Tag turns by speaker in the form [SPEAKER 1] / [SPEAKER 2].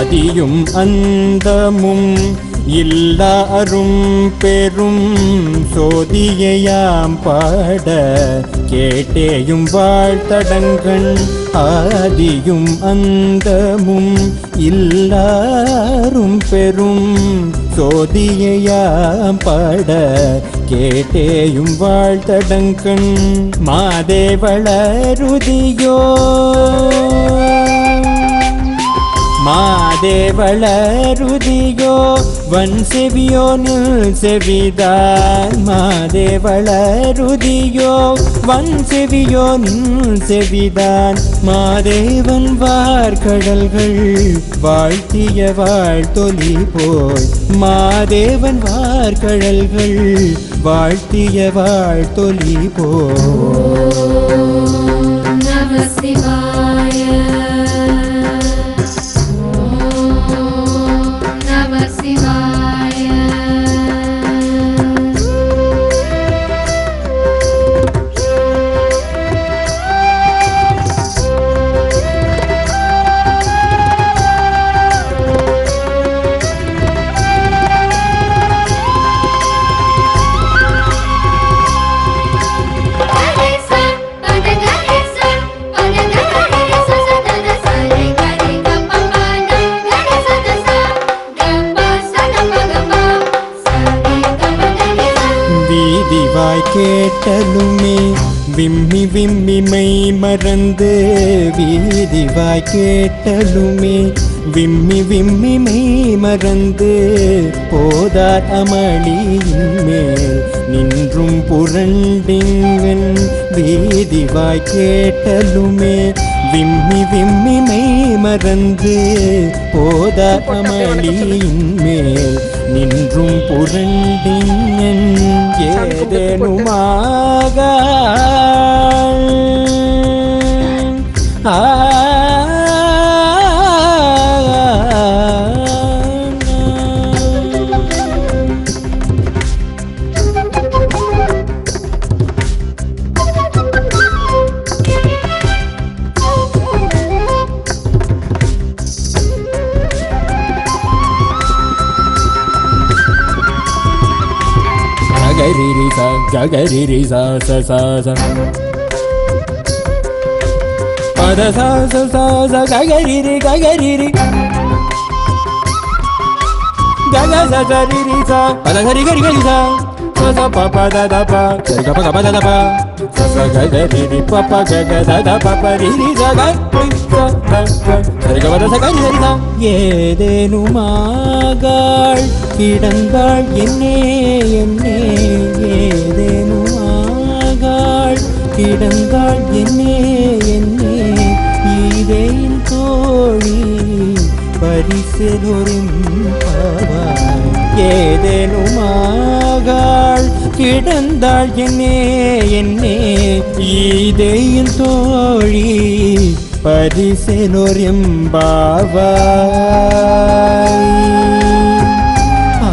[SPEAKER 1] ஆதியும் அந்தமும்
[SPEAKER 2] இல்லாரும் பெரும் சோதியையாம் பாட கேட்டேயும் வாழ்த்தடங்கண் ஆதியும் அந்தமும் இல்லாரும் பெரும் சோதியையாம் பாட கேட்டேயும் வாழ்த்தடங்கண் மாதேவளருதியோ மாதேவளருதியோ வன் செவியோ நில் செவிதான். மாதேவளருதியோ வன் செவியோ செவிதான். மாதேவன் வார்கடல்கள் வாழ்த்திய வாழ்த்தொலி போய். மாதேவன் வார்கடல்கள் வாழ்த்திய வாழ்த்தொலி போய்.
[SPEAKER 1] நம சிவாய.
[SPEAKER 2] வீதிவாய் கேட்டலுமே விம்மி விம்மி மெய் மறந்து வீதிவாய் கேட்டலுமே விம்மி விம்மி மெய் மறந்து போதார் அமளியின் மேல். நின்றும் புரண்டிங்கன் வீதிவாய் கேட்டலுமே விம்மி விம்மி மெய் மறந்து போதார் அமளியின் மேல். நின்றும் புரண்டிங்கன் மா ஜகரி ரிசா ஜகரி ரிசா சசா பத சா சசா சகரி ரி ககரி ரி ஜக சரி ரிசா பத சரி கரி கரி சா சசா பாப்பா தாதா பா சரி கப கப தாதா பா சசா ககரி ரி பாப்பா கக தாதா பாப்பா ரி ரி ஜக ஏதேனுமாகாள் கிடந்தாள் என்னே. நடந்தாள் என்னே என்னே. ஈதேன் தோழி பரிசெலொரும் பாவாய். ஏதேனுமாகாள் கிடந்தாள் என்னே என்னே. ஈதேயின் தோழி பரிசெலொரியம்பாவாய் ஆ ஆ